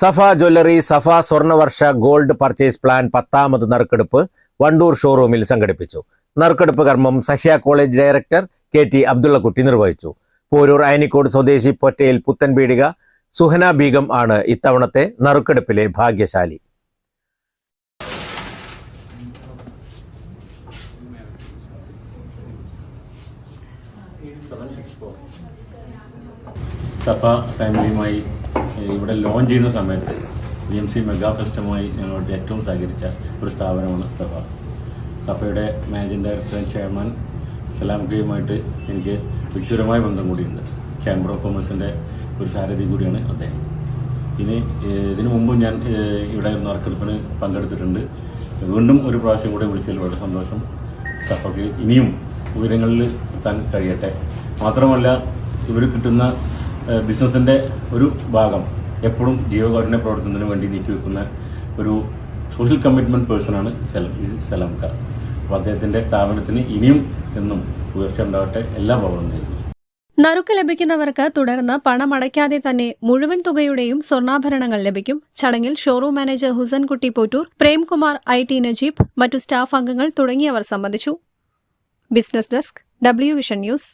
Safa jewellery Safa Swarnavarsha gold purchase plan പത്താമത് നറുക്കെടുപ്പ് വണ്ടൂർ ഷോറൂമിൽ സംഘടിപ്പിച്ചു. നറുക്കെടുപ്പ് കർമ്മം Sahya college director K T Abdullakutty നിർവഹിച്ചു. പോരൂർ അയനിക്കോട് സ്വദേശി പൊറ്റയിൽ പുത്തൻപീടിക സുഹന ബീഗം ആണ് ഇത്തവണത്തെ നറുക്കെടുപ്പിലെ ഭാഗ്യശാലി. സഫ ഫാമിലിയുമായി ഇവിടെ ലോഞ്ച് ചെയ്യുന്ന സമയത്ത് ബി എം സി മെഗാ ഫെസ്റ്റുമായി ഞങ്ങളോട് ഏറ്റവും സഹകരിച്ച ഒരു സ്ഥാപനമാണ് സഭ. സഭയുടെ മാനേജിംഗ് ഡയറക്ടർ ചെയർമാൻ സലാം സലാംകയുമായിട്ട് എനിക്ക് വ്യക്തിപരമായ ബന്ധം കൂടിയുണ്ട്. ചേംബർ ഓഫ് കൊമേഴ്സിന്റെ ഒരു സാരഥി കൂടിയാണ് അദ്ദേഹം. ഇനി ഇതിനു മുമ്പ് ഞാൻ ഇവിടെ നറുക്കെടുപ്പിന് പങ്കെടുത്തിട്ടുണ്ട്. വീണ്ടും ഒരു പ്രാവശ്യം കൂടെ വിളിച്ചതിൽ വളരെ സന്തോഷം. സഭയ്ക്ക് ഇനിയും ഉയരങ്ങളിൽ എത്താൻ കഴിയട്ടെ. മാത്രമല്ല ഇവർ കിട്ടുന്ന ബിസിനസ്സിന്റെ ഒരു ഭാഗം എപ്പോഴും ജീവകാരുണ്യ പ്രവർത്തനത്തിന് വേണ്ടി നീക്കി വെക്കുന്ന ഒരു സോഷ്യൽ കമ്മിറ്റ്മെന്റ് പേഴ്സണാണ് സെലം സലാംക അപ്പോൾ അദ്ദേഹത്തിന്റെ സ്ഥാപനത്തിന് ഇനിയും എന്നും ഉയർച്ച ഉണ്ടാവട്ടെ എല്ലാ ഭാവവും നൽകി നറുക്ക് ലഭിക്കുന്നവർക്ക് തുടർന്ന് പണമടയ്ക്കാതെ തന്നെ മുഴുവൻ തുകയുടെയും സ്വർണാഭരണങ്ങൾ ലഭിക്കും. ചടങ്ങിൽ showroom manager Husankutty Pottur Premkumar I T Najeeb മറ്റു സ്റ്റാഫ് അംഗങ്ങൾ തുടങ്ങിയവർ സംബന്ധിച്ചു. Business desk W vision news